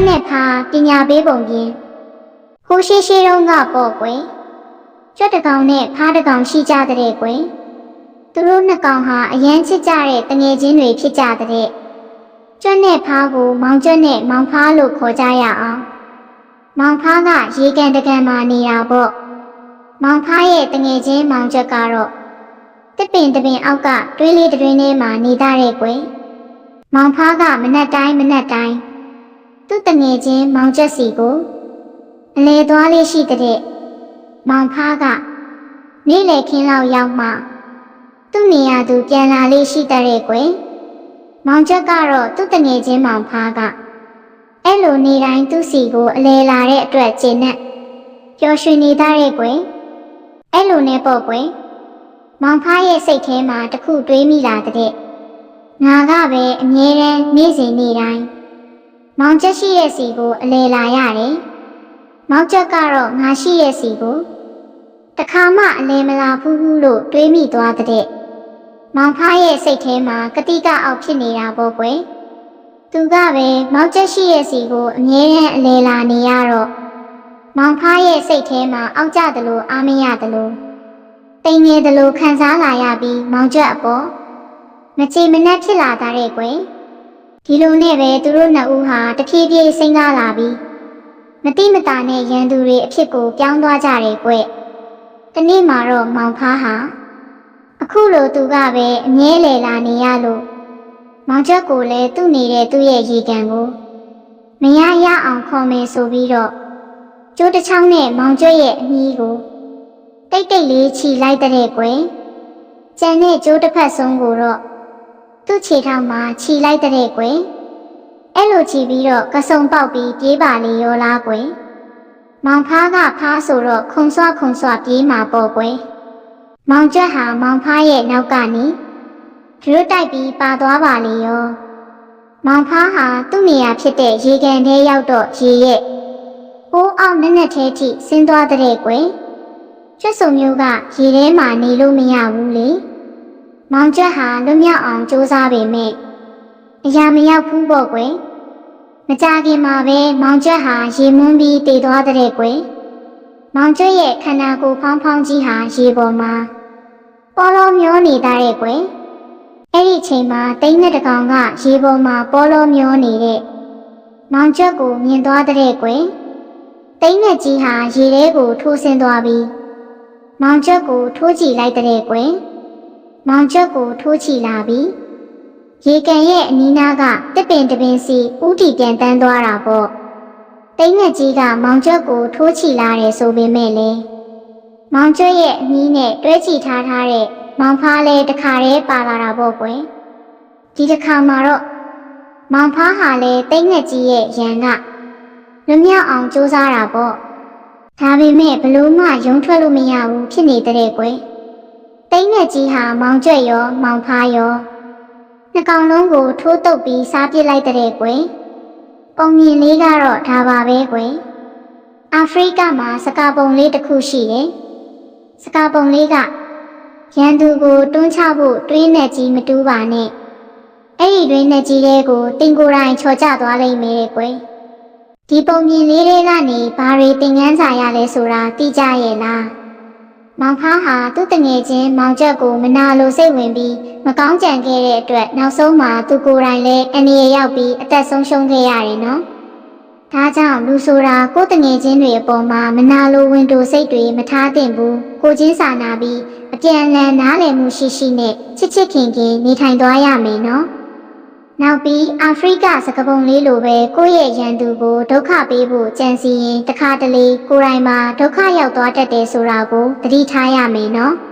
တ်နဲ့ဖာပညာပေးပုံပြင်ဟိုရှိရှိတုန်းကပေါ့ကွယ်ကြွက်တစ်ကောင်နဲ့ဖားတစ်ကောင်ရှိကြတဲ့ကွယ်သူတို့နှစ်ကောင်ဟာအရန်ချစ်ကြတဲ့တငယ်ချင်းတွေဖြစ်ကြတဲ့ကြွက်နဲ့ဖားကိုမောင်ကျွတ်နဲ့မောင်ဖားလို့ခေါ်ကြရအောင်မောင်ဖားကရေကန်တကန်မှာနေတာပေါ့မောင်ဖားရဲ့တငယ်ချင်းမောင်ကျွတ်ကတော့တစ်ပင်တစ်ပင်အောက်ကတွင်းလေးတွင်းလေးမှာနေတဲ့ကွယ်မောင်ဖားကမနက်တိုင်းမနက်တိုင်း သူ့တငယ်ချင်းမောင်ချက်စီကိုအလေသွားလေးရှိတဲ့မောင်ဖားကနေ့လေခင်းလောက်ရောက်မှသူ့နေရာသူပြန်လာလေးရှိတဲ့ကွယ်မောင်ချက်ကတော့သူ့တငယ်ချင်းမောင်ဖားကအဲ့လိုနေတိုင်းသူ့စီကိုအလေလာတဲ့အတွက်ကျဉ်နဲ့ပျော်ရွှင်နေတဲ့ကွယ်အဲ့လိုနဲ့ပေါ့ကွယ်မောင်ဖားရဲ့စိတ်ထဲမှာတခုတွေးမိလာတဲ့ငါကပဲအမြဲတမ်းနေ့စဉ်နေ့တိုင်း မောင်ချက်ရှိရဲ့စီကိုအလေလာရတယ်။မောင်ချက်ကတော့ငါရှိရဲ့စီကိုတခါမှအလေမလာဘူးဘူးလို့တွေးမိသွားတဲ့။မောင်ဖားရဲ့စိတ်ထဲမှာကတိကအောက်ဖြစ်နေတာပေါ့ကွယ်။သူကပဲမောင်ချက်ရှိရဲ့စီကိုအမြဲတမ်းအလေလာနေရတော့မောင်ဖားရဲ့စိတ်ထဲမှာအောက်ကျတယ်လို့အားမရတယ်လို့တိမ်ငယ်တယ်လို့ခံစားလာရပြီးမောင်ချက်အပေါ်မချေမနှက်ဖြစ်လာတဲ့ကွယ်။ ဒီလိုနဲ့ပဲသူတို့နှစ်ဦးဟာတဖြည်းဖြည်းစိမ့်ကားလာပြီးမတိမတာနဲ့ရန်သူတွေအဖြစ်ကိုပြောင်းသွားကြတယ်ကွ။ဒီနေ့မှာတော့မောင်ဖားဟာအခုလိုသူကပဲအမြဲလေလာနေရလို့မောင်ချက်ကိုလည်းသူ့နေတဲ့သူ့ရဲ့ရေကန်ကိုမရရအောင်ခေါ်မယ်ဆိုပြီးတော့ကျိုးတစ်ချောင်းနဲ့မောင်ကျွတ်ရဲ့အမီးကိုတိတ်တိတ်လေးခြိလိုက်တဲ့ကွယ်။ကြံတဲ့ကျိုးတစ်ဖက်ဆုံးကိုတော့ သူ့ခြေထောက်မှာခြိလိုက်တဲ့ကွယ်အဲ့လိုခြိပြီးတော့ကစုံပေါက်ပြီးပြေးပါလေရောလားကွယ်မောင်ဖားကဖားဆိုတော့ခုံဆွခုံဆွပြေးမှာပေါ့ကွယ်မောင်ကျွတ်ဟာမောင်ဖားရဲ့နောက်ကနေဒရွတ်တိုက်ပြီးပါသွားပါလေရောမောင်ဖားဟာသူ့နေရာဖြစ်တဲ့ရေကန်ထဲရောက်တော့ရေရဲ့ဟိုးအောင်နက်နက်သေးထိဆင်းသွားတဲ့ကွယ်ကျွတ်စုံမျိုးကရေထဲမှာနေလို့မရဘူးလေ မောင်ကျွတ်ဟာလွတ်မြောက်အောင်စူးစမ်းပေမဲ့အရာမရောက်ဘူးပေါ့ကွယ်မကြခင်မှာပဲမောင်ကျွတ်ဟာရေမွန်းပြီးတည်သွားတဲ့ကွယ်မောင်ကျွတ်ရဲ့ခန္ဓာကိုယ်ဖောင်းဖောင်းကြီးဟာရေပေါ်မှာပေါ်လောမျောနေတဲ့ကွယ်အဲ့ဒီချိန်မှာတိန်းတဲ့တကောင်ကရေပေါ်မှာပေါ်လောမျောနေတဲ့မောင်ကျွတ်ကိုမြင်သွားတဲ့ကွယ်တိန်းတဲ့ကြီးဟာရေထဲကိုထိုးဆင်းသွားပြီးမောင်ကျွတ်ကိုထိုးကြည့်လိုက်တဲ့ကွယ် မောင်ချက်ကိုထိုးချီလာပြီးရေကန်ရဲ့အနီးနားကတစ်ပင်တစ်ပင်စီဥတီပြန်တန်းသွားတာပေါ့တိမ်ငက်ကြီးကမောင်ချက်ကိုထိုးချီလာတယ်ဆိုပေမဲ့လေမောင်ချက်ရဲ့အနီးနဲ့တွဲချီထားထားတဲ့မောင်ဖားလည်းတခါတည်းပါလာတာပေါ့ကွယ်ဒီတစ်ခါမှာတော့မောင်ဖားဟာလည်းတိမ်ငက်ကြီးရဲ့ရန်ကလွမြောက်အောင်စူးစမ်းတာပေါ့ဒါပေမဲ့ဘလို့မှယုံထွက်လို့မရဘူးဖြစ်နေတဲ့ကွယ် တိန်းနဲ့ကြီးဟာမောင်ကျွဲ့ရောမောင်ဖားရောနှစ်ကောင်လုံးကိုထိုးတုပ်ပြီးစားပစ်လိုက်တဲ့ကွယ်ပုံမြင်လေးကတော့ဒါပါပဲကွယ်အာဖရိကမှာစကားပုံလေးတစ်ခုရှိတယ်စကားပုံလေးကရန်သူကိုတွန်းချဖို့တွင်းနဲ့ကြီးမတူးပါနဲ့အဲ့ဒီတွင်းနဲ့ကြီးလေးကိုတင်ကိုယ်တိုင်ချော်ကျသွားလိမ့်မယ်ကွယ်ဒီပုံမြင်လေးတွေကနေဘာတွေသင်ခန်းစာရလဲဆိုတာသိကြရဲ့လား မောင်ဖားဟာသူ့တငယ်ချင်းမောင်ချက်ကိုမနာလိုစိတ်ဝင်ပြီးမကောင်းကြံခဲ့တဲ့အတွက်နောက်ဆုံးမှာသူကိုယ်တိုင်လည်းအနေရရောက်ပြီးအသက်ဆုံးရှုံးခဲ့ရတယ်နော်။ဒါကြောင့်လူဆိုတာကိုယ်တငယ်ချင်းတွေအပေါ်မှာမနာလိုဝင်တိုစိတ်တွေမထားသင့်ဘူး။ကိုချင်းစာနာပြီးအပြန်အလှန်နားလည်မှုရှိရှိနဲ့ချစ်ချစ်ခင်ခင်နေထိုင်သွားရမယ်နော်။ နောက်ပြီးအာဖရိကစကပုံလေးလိုပဲကိုယ့်ရဲ့ရန်သူကိုဒုက္ခပေးဖို့ကြံစီရင်တခါတလေကိုယ်တိုင်မှာဒုက္ခရောက်သွားတတ်တယ်ဆိုတာကိုသတိထားရမယ်နော်။